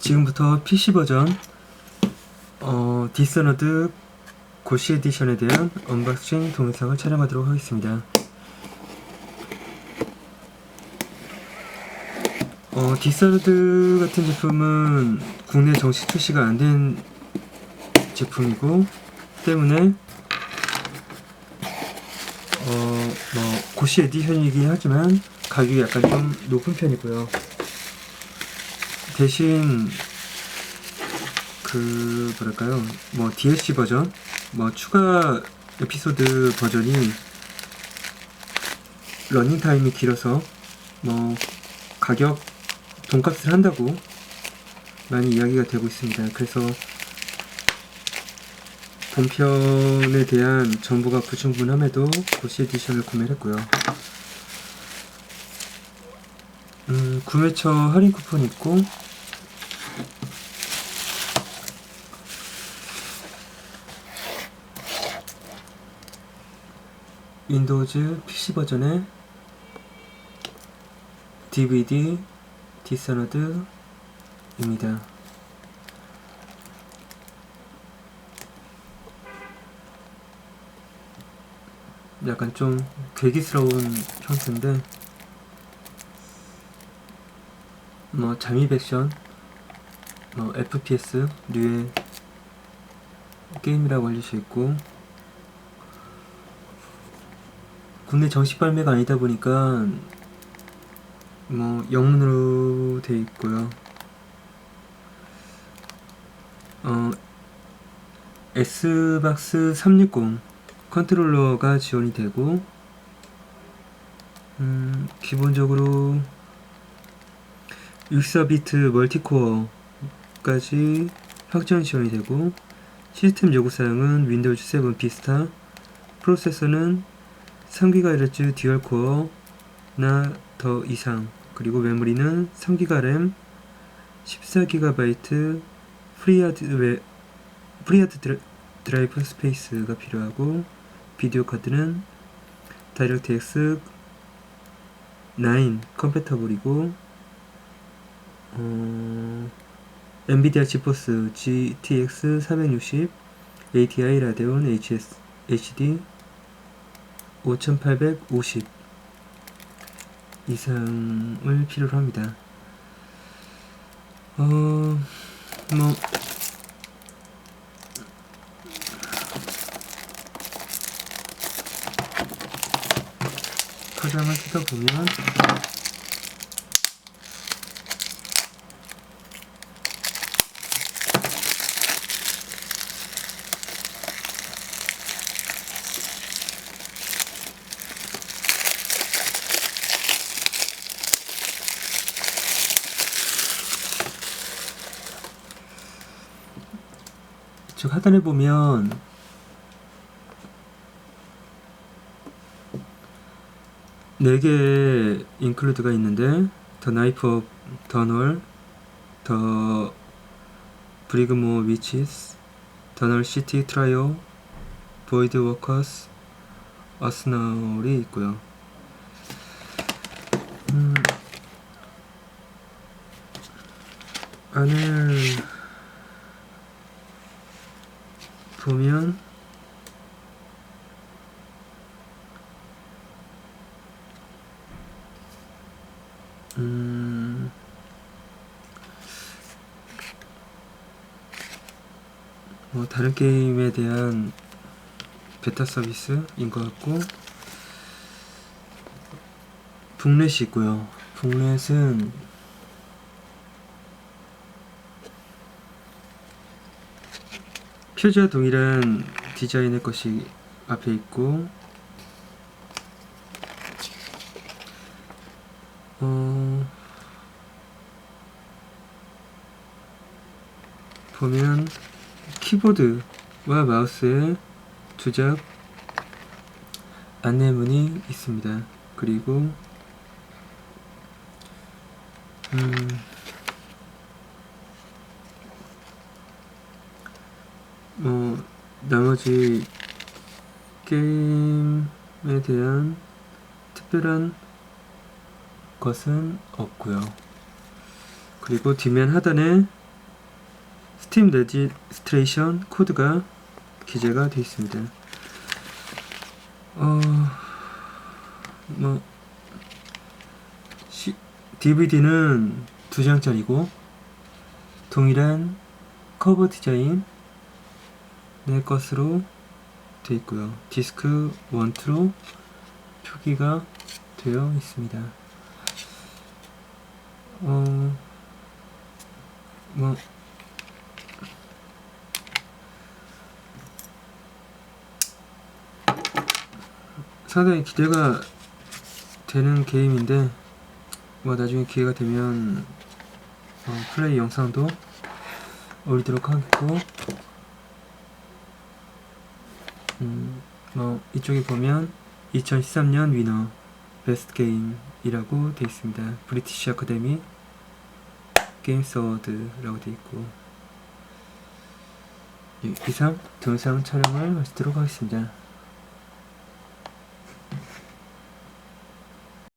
지금부터 PC 버전 어, 디스너드 고시 에디션에 대한 언박싱 동영상을 촬영하도록 하겠습니다. 어, 디스너드 같은 제품은 국내 정식 출시가 안 된 제품이고 때문에 어, 뭐 고시 에디션이긴 하지만 가격이 약간 좀 높은 편이고요. 대신 그 뭐랄까요 뭐 DLC 버전 뭐 추가 에피소드 버전이 러닝 타임이 길어서 뭐 가격 돈값을 한다고 많이 이야기가 되고 있습니다. 그래서 본편에 대한 정보가 불충분함에도 고시 에디션을 구매를 했고요. 음, 구매처 할인 쿠폰 있고 윈도우즈 PC 버전의 DVD 디스너드입니다. 약간 좀 괴기스러운 형태인데 뭐 잠입 액션, 뭐 FPS 류의 게임이라고 알려져 있고 국내 정식 발매가 아니다 보니까 뭐 영문으로 돼 있고요. 어 S박스 360 컨트롤러가 지원이 되고 음 기본적으로 64비트 멀티코어까지 확정 지원이 되고 시스템 요구 사양은 윈도우 7 비스타 프로세서는 3GHz 듀얼 코어나 더 이상. 그리고 메모리는 3GB 램 14GB 프리하드 웨 프리하드 드라, 드라이브 스페이스가 필요하고 비디오 카드는 다이렉트X 9 컴패터블이고 어, 엔비디아 지포스 GTX 460 ATI 라데온 HS HD 5850 이상을 필요로 합니다. 어, 뭐, 포장을 뜯어보면, 이쪽 하단에 보면 네 개의 인클루드가 있는데 더 나이프 오브 더널 더 브리그모 위치스 더널 시티 트라이오 보이드 워커스 어스널이 있고요. 음, 안을 보면 음, 뭐 다른 게임에 대한 베타 서비스인 것 같고 북렛이 있고요. 북렛은 표지와 동일한 디자인의 것이 앞에 있고 어, 보면 키보드와 마우스의 조작 안내문이 있습니다. 그리고 음, 뭐 나머지 게임에 대한 특별한 것은 없고요. 그리고 뒷면 하단에 스팀 레지스트레이션 코드가 기재가 되어 있습니다. 어, 뭐 DVD는 두 장짜리고 동일한 커버 디자인 내 것으로 되어 있고요. 디스크 1, 2로 표기가 되어 있습니다. 어, 뭐, 상당히 기대가 되는 게임인데, 뭐, 나중에 기회가 되면, 어, 플레이 영상도 올리도록 하겠고, 음, 뭐, 이쪽에 보면, 2013년 위너, 베스트 게임이라고 되어 있습니다. 브리티시 아카데미 게임스 어워드라고 되어 있고 예, 이상 동영상 촬영을 마치도록 하겠습니다.